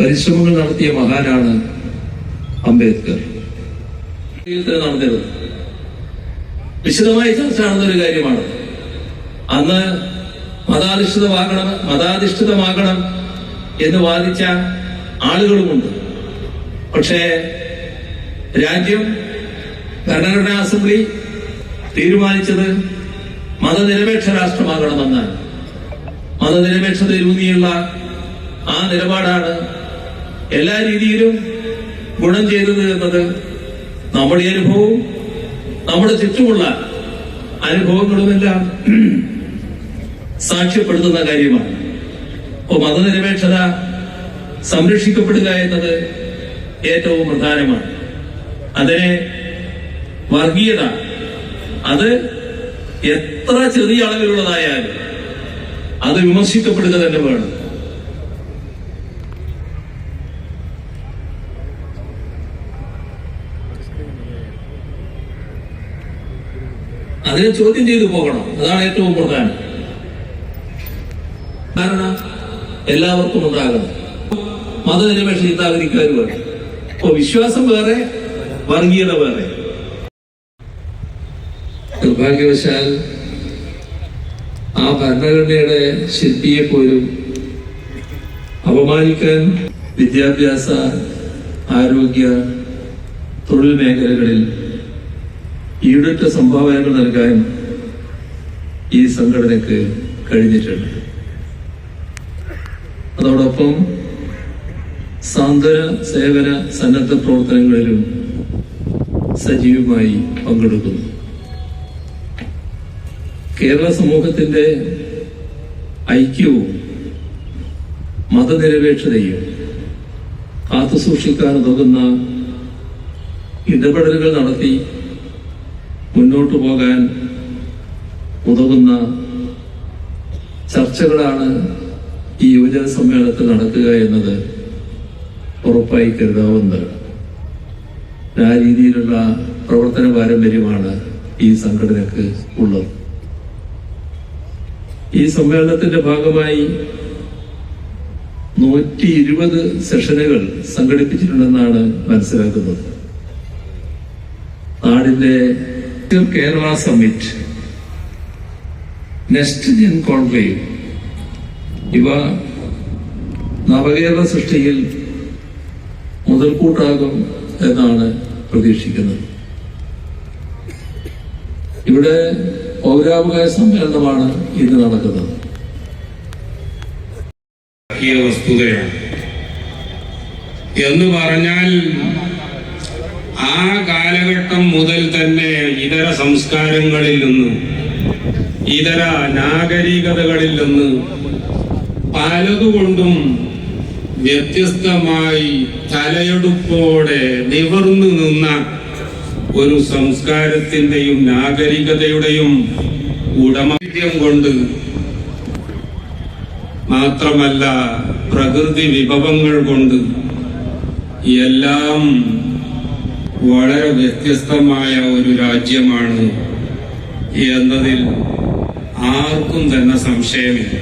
പരിശ്രമങ്ങൾ നടത്തിയ മഹാനാണ് അംബേദ്കർ. നടന്നിരുന്നത്. വിശദമായി ചർച്ച നടന്നൊരു കാര്യമാണ്. അന്ന് മതാധിഷ്ഠിതമാകണം മതാധിഷ്ഠിതമാകണം എന്ന് വാദിച്ച ആളുകളുമുണ്ട്. പക്ഷേ രാജ്യം ഭരണഘടനാ അസംബ്ലി തീരുമാനിച്ചത് മതനിരപേക്ഷ രാഷ്ട്രമാകണമെന്നാണ്. മതനിരപേക്ഷതയിലൂന്നിയുള്ള ആ നിലപാടാണ് എല്ലാ രീതിയിലും ഗുണം ചെയ്തത് എന്നത് നമ്മുടെ അനുഭവവും നമ്മുടെ ചുറ്റുമുള്ള അനുഭവങ്ങളുമെല്ലാം സാക്ഷ്യപ്പെടുത്തുന്ന കാര്യമാണ്. അപ്പോൾ മതനിരപേക്ഷത സംരക്ഷിക്കപ്പെടുക എന്നത് ഏറ്റവും പ്രധാനമാണ്. അതിനെ വർഗീയത അത് എത്ര ചെറിയ അളവിലുള്ളതായാലും അത് വിമർശിക്കപ്പെടുക തന്നെ വേണം. അതിനെ ചോദ്യം ചെയ്തു പോകണം. അതാണ് ഏറ്റവും പ്രധാനം. കാരണം എല്ലാവർക്കും ഉണ്ടാകണം. മതനിരപേക്ഷ ചിന്താഗതിക്കാർ വേണം അപ്പൊ വിശ്വാസം വേറെ വർഗീയത വേറെ. നിർഭാഗ്യവശാൽ ആ ഭരണഘടനയുടെ ശില്പിയെ പോലും അപമാനിക്കാൻ വിദ്യാഭ്യാസ ആരോഗ്യ തൊഴിൽ മേഖലകളിൽ ഈടറ്റ സംഭാവനകൾ നൽകാൻ ഈ സംഘടനക്ക് കഴിഞ്ഞിട്ടുണ്ട്. അതോടൊപ്പം സാന്ത്വന സേവന സന്നദ്ധ പ്രവർത്തനങ്ങളിലും സജീവമായി പങ്കെടുക്കുന്നു. കേരള സമൂഹത്തിന്റെ ഐക്യവും മതനിരപേക്ഷതയും കാത്തുസൂക്ഷിക്കാൻ ഉതകുന്ന ഇടപെടലുകൾ നടത്തി മുന്നോട്ടു പോകാൻ ഉതകുന്ന ചർച്ചകളാണ് ഈ യുവജന സമ്മേളനത്തിൽ നടക്കുക എന്നത് ഉറപ്പായി കരുതാവുന്നതാണ് ആ രീതിയിലുള്ള പ്രവർത്തന പാരമ്പര്യമാണ് ഈ സംഘടനക്ക് ഉള്ളത്. ഈ സമ്മേളനത്തിന്റെ ഭാഗമായി നൂറ്റി ഇരുപത് സെഷനുകൾ സംഘടിപ്പിച്ചിട്ടുണ്ടെന്നാണ് മനസ്സിലാക്കുന്നത്. നാടിന്റെ Kerala summit next gen conclave ഇവ നവകേരള സൃഷ്ടിയിൽ മുതൽക്കൂട്ടാകും എന്നാണ് പ്രതീക്ഷിക്കുന്നത്. ഇവിടെ പൗരാവകാശ സമ്മേളനമാണ് ഇന്ന് നടക്കുന്നത്. വസ്തുതയാണ്. എന്ന് പറഞ്ഞാൽ ആ കാലഘട്ടം മുതൽ തന്നെ ഇതര സംസ്കാരങ്ങളിൽ നിന്ന് ഇതര നാഗരികതകളിൽ നിന്ന് പലതുകൊണ്ടും വ്യത്യസ്തമായി തലയെടുപ്പോടെ നിവർന്നു നിന്ന ഒരു സംസ്കാരത്തിന്റെയും നാഗരികതയുടെയും ഉടമത്യം കൊണ്ട് മാത്രമല്ല പ്രകൃതി വിഭവങ്ങൾ കൊണ്ട് എല്ലാം വളരെ വ്യത്യസ്തമായ ഒരു രാജ്യമാണ് എന്നതിൽ ആർക്കും തന്നെ സംശയമില്ല.